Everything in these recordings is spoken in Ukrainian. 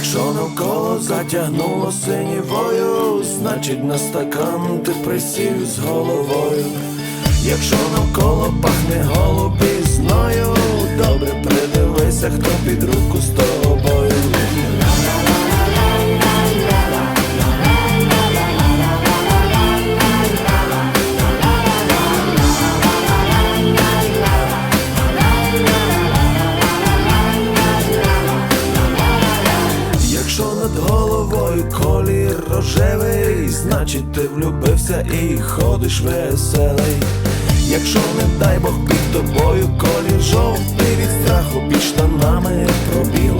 Якщо навколо затягнуло синівою, значить на стакан ти з головою. Якщо навколо пахне голубізною, добре придивися, хто під руку з. Рожевий, значить ти влюбився і ходиш веселий. Якщо не дай Бог під тобою колір жовтий від страху під штанами пробіло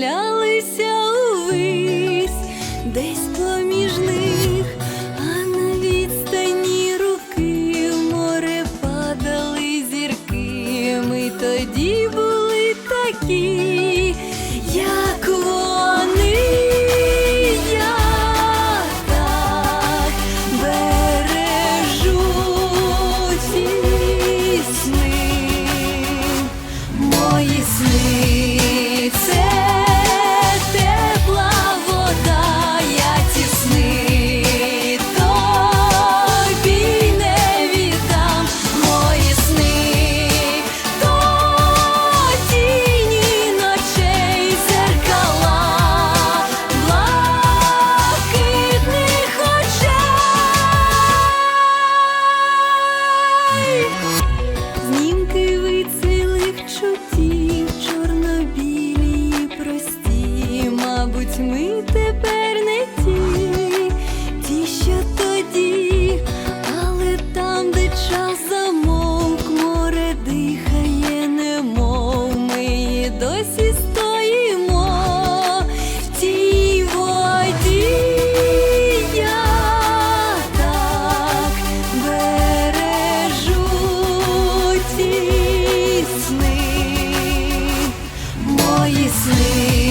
стрілялися увись десь поміж них. ми тепер не ті, ті, що тоді, але там, де час замовк, море дихає, немов ми і досі стоїмо в тій воді. Я так бережу ті сни, мої сни.